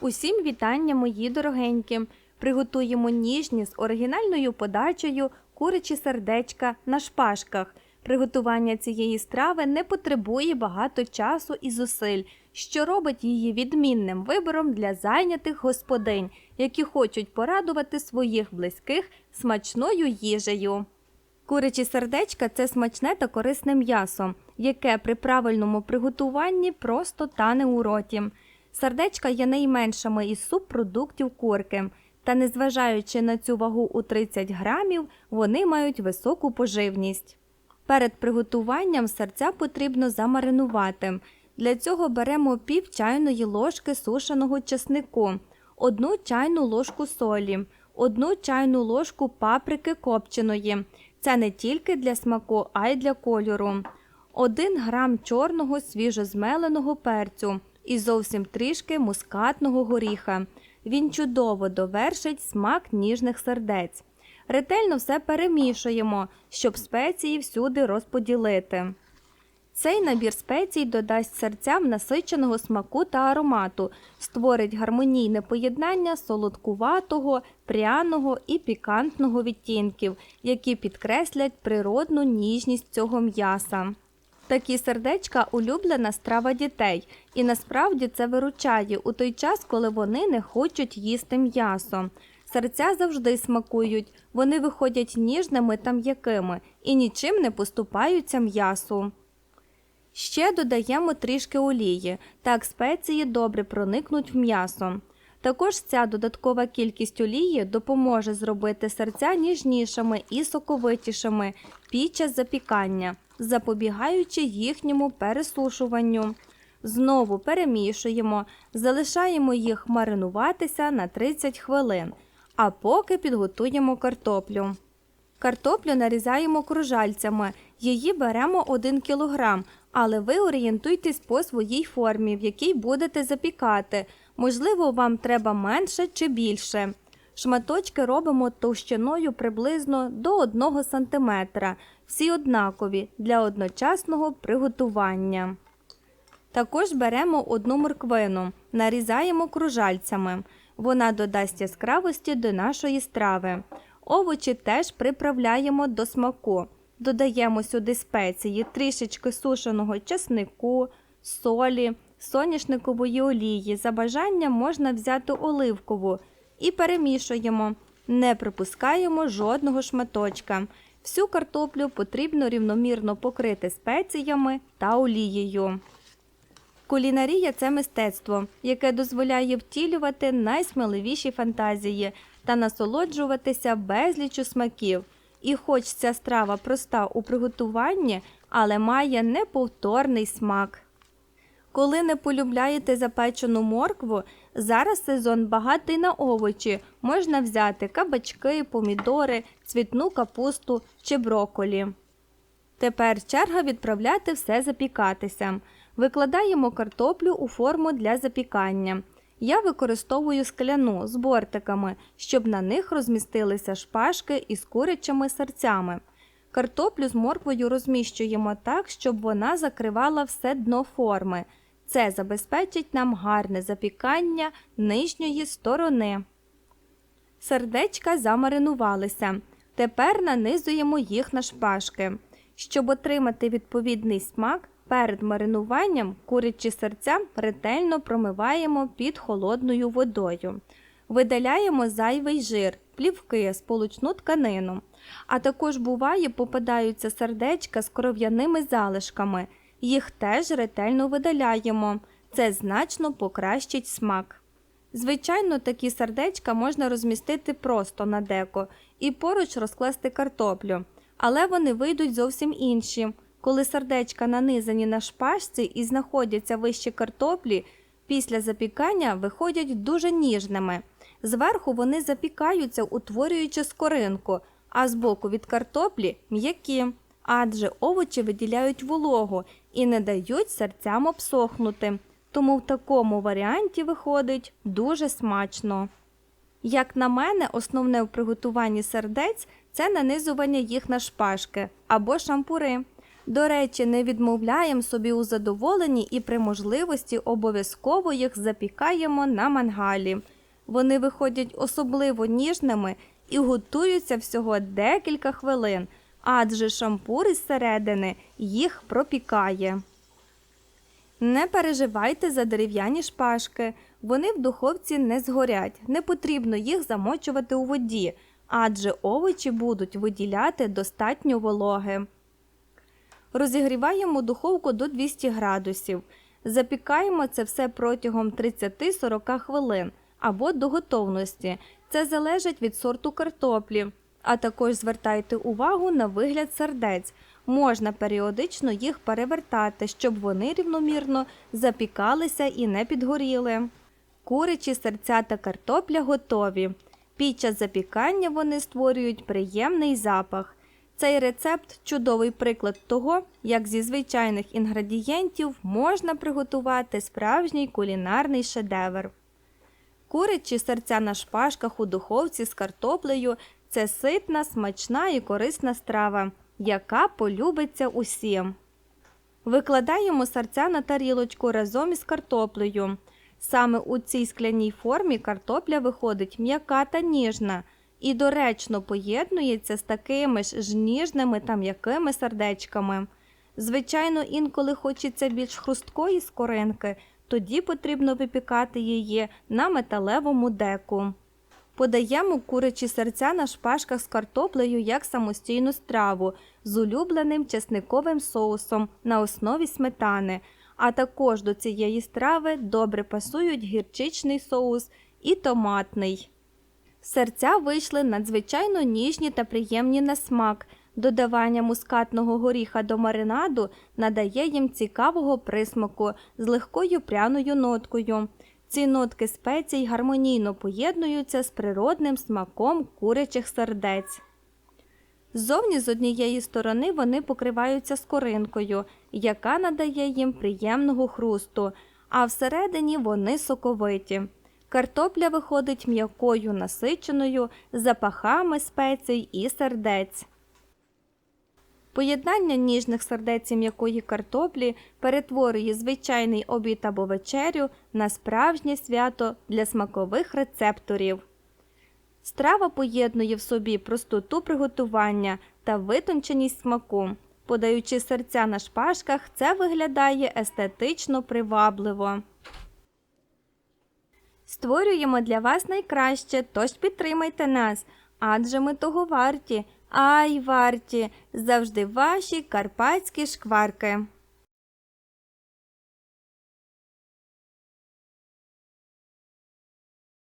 Усім вітання, мої дорогенькі! Приготуємо ніжні з оригінальною подачею курячі сердечка на шпажках. Приготування цієї страви не потребує багато часу і зусиль, що робить її відмінним вибором для зайнятих господинь, які хочуть порадувати своїх близьких смачною їжею. Курячі сердечка це смачне та корисне м'ясо, яке при правильному приготуванні просто тане у роті. Сердечка є найменшими із субпродуктів курки, та незважаючи на цю вагу у 30 грамів, вони мають високу поживність. Перед приготуванням серця потрібно замаринувати. Для цього беремо пів чайної ложки сушеного чеснику, одну чайну ложку солі, одну чайну ложку паприки копченої. Це не тільки для смаку, а й для кольору. 1 грам чорного свіжозмеленого перцю і зовсім трішки мускатного горіха. Він чудово довершить смак ніжних сердець. Ретельно все перемішуємо, щоб спеції всюди розподілити. Цей набір спецій додасть серцям насиченого смаку та аромату, створить гармонійне поєднання солодкуватого, пряного і пікантного відтінків, які підкреслять природну ніжність цього м'яса. Такі сердечка улюблена страва дітей, і насправді це виручає у той час, коли вони не хочуть їсти м'ясо. Серця завжди смакують, вони виходять ніжними та м'якими і нічим не поступаються м'ясу. Ще додаємо трішки олії, так спеції добре проникнуть в м'ясо. Також ця додаткова кількість олії допоможе зробити серця ніжнішими і соковитішими під час запікання, запобігаючи їхньому пересушуванню. Знову перемішуємо, залишаємо їх маринуватися на 30 хвилин, а поки підготуємо картоплю. Картоплю нарізаємо кружальцями, її беремо 1 кг, але ви орієнтуйтесь по своїй формі, в якій будете запікати. Можливо, вам треба менше чи більше. Шматочки робимо товщиною приблизно до 1 см, всі однакові для одночасного приготування. Також беремо одну морквину, нарізаємо кружальцями. Вона додасть яскравості до нашої страви. Овочі теж приправляємо до смаку. Додаємо сюди спеції, трішечки сушеного часнику, солі, соняшникової олії. За бажанням можна взяти оливкову і перемішуємо. Не припускаємо жодного шматочка. Всю картоплю потрібно рівномірно покрити спеціями та олією. Кулінарія це мистецтво, яке дозволяє втілювати найсміливіші фантазії та насолоджуватися безлічу смаків. І хоч ця страва проста у приготуванні, але має неповторний смак. Коли не полюбляєте запечену моркву, зараз сезон багатий на овочі. Можна взяти кабачки, помідори, цвітну капусту чи броколі. Тепер черга відправляти все запікатися. Викладаємо картоплю у форму для запікання. Я використовую скляну з бортиками, щоб на них розмістилися шпажки із курячими серцями. Картоплю з морквою розміщуємо так, щоб вона закривала все дно форми. Це забезпечить нам гарне запікання нижньої сторони. Сердечка замаринувалися. Тепер нанизуємо їх на шпажки. Щоб отримати відповідний смак, перед маринуванням курячі серця ретельно промиваємо під холодною водою. Видаляємо зайвий жир, плівки, сполучну тканину. А також буває попадаються сердечка з кров'яними залишками. Їх теж ретельно видаляємо. Це значно покращить смак. Звичайно, такі сердечка можна розмістити просто на деко і поруч розкласти картоплю, але вони вийдуть зовсім інші. Коли сердечка нанизані на шпажці і знаходяться вище картоплі, після запікання виходять дуже ніжними. Зверху вони запікаються, утворюючи скоринку, а збоку від картоплі м'які, адже овочі виділяють вологу і не дають серцям обсохнути. Тому в такому варіанті виходить дуже смачно. Як на мене, основне в приготуванні сердець це нанизування їх на шпажки або шампури. До речі, не відмовляємо собі у задоволенні і при можливості обов'язково їх запікаємо на мангалі. Вони виходять особливо ніжними і готуються всього декілька хвилин, адже шампур із середини їх пропікає. Не переживайте за дерев'яні шпажки, вони в духовці не згорять, не потрібно їх замочувати у воді, адже овочі будуть виділяти достатньо вологи. Розігріваємо духовку до 200 градусів. Запікаємо це все протягом 30-40 хвилин або до готовності. Це залежить від сорту картоплі. А також звертайте увагу на вигляд сердець. Можна періодично їх перевертати, щоб вони рівномірно запікалися і не підгоріли. Курячі серця та картопля готові. Під час запікання вони створюють приємний запах. Цей рецепт чудовий приклад того, як зі звичайних інгредієнтів можна приготувати справжній кулінарний шедевр. Курячі серця на шпажках у духовці з картоплею це ситна, смачна і корисна страва, яка полюбиться усім. Викладаємо серця на тарілочку разом із картоплею. Саме у цій скляній формі картопля виходить м'яка та ніжна і доречно поєднується з такими ж ж ніжними та м'якими сердечками. Звичайно, інколи хочеться більш хрусткої скоринки, тоді потрібно випікати її на металевому деку. Подаємо курячі серця на шпажках з картоплею як самостійну страву з улюбленим чесниковим соусом на основі сметани, а також до цієї страви добре пасують гірчичний соус і томатний. Серця вийшли надзвичайно ніжні та приємні на смак. Додавання мускатного горіха до маринаду надає їм цікавого присмаку з легкою пряною ноткою. Ці нотки спецій гармонійно поєднуються з природним смаком курячих сердець. Ззовні з однієї сторони вони покриваються скоринкою, яка надає їм приємного хрусту, а всередині вони соковиті. Картопля виходить м'якою насиченою запахами спецій і сердець. Поєднання ніжних сердець м'якої картоплі перетворює звичайний обід або вечерю на справжнє свято для смакових рецепторів. Страва поєднує в собі простоту приготування та витонченість смаку. Подаючи серця на шпажках, це виглядає естетично привабливо. Створюємо для вас найкраще, тож підтримайте нас, адже ми того варті. Ай, варті, завжди ваші карпатські шкварки.